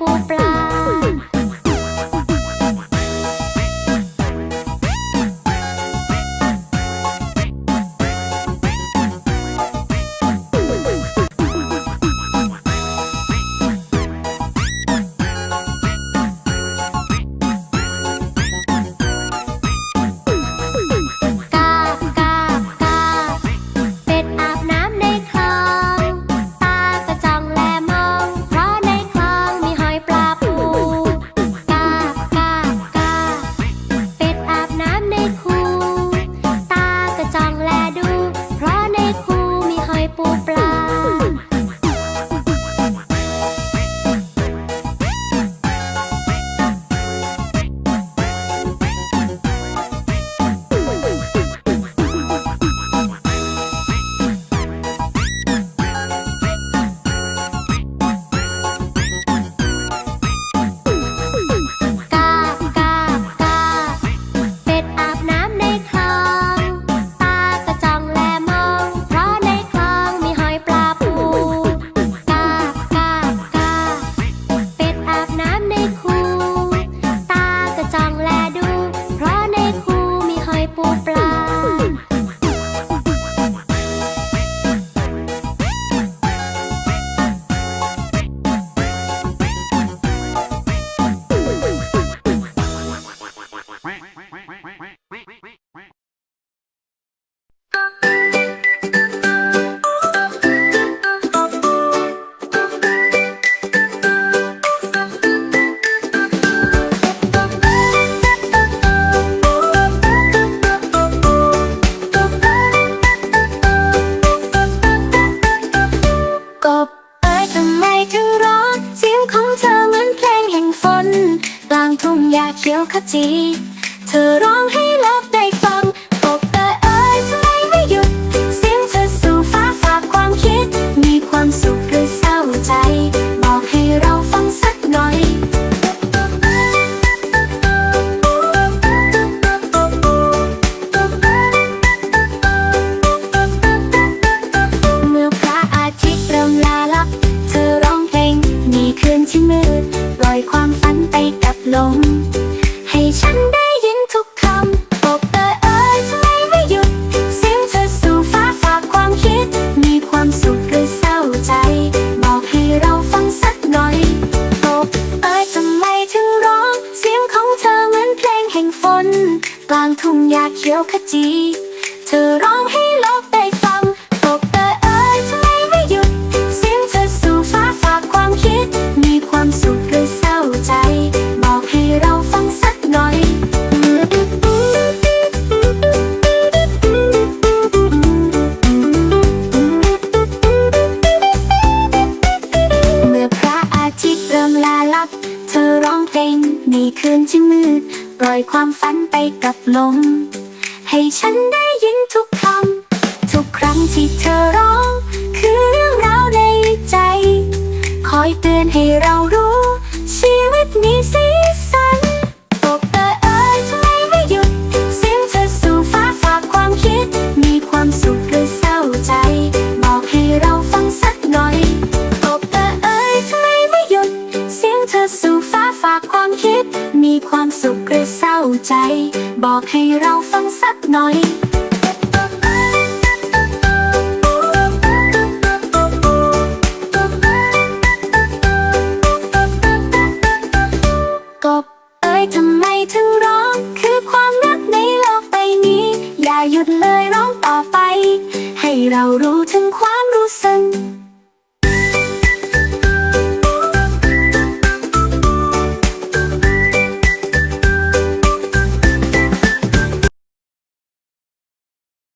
போற்ற ทุ่งหญ้าเขียวขจี เธอร้องให้เลก ขียวขจี เธอร้องให้โลกได้ฟังบอกเออเอ้ยทำไมไม่หยุด เสียงเธอสู่ฟ้าฝากความคิด มีความสุขหรือเศร้าใจ บอกให้เราฟังสักหน่อยเมื่อพระอาทิตย์เริ่มลาลับเธอร้องเพลงในคืนที่มืดปล่อยความฝันไปกับลม ให้ฉันได้ยินทุกคำ ทุกครั้งที่เธอร้อง คือเรื่องราวในใจ คอยเตือนให้เรา บอกให้เราฟังสักหน่อยกบเอ้ยทำไมถึงร้อง คือความรักในโลกใบนี้ อย่าหยุดเลยร้องต่อไป ให้เรารู้ถึงความ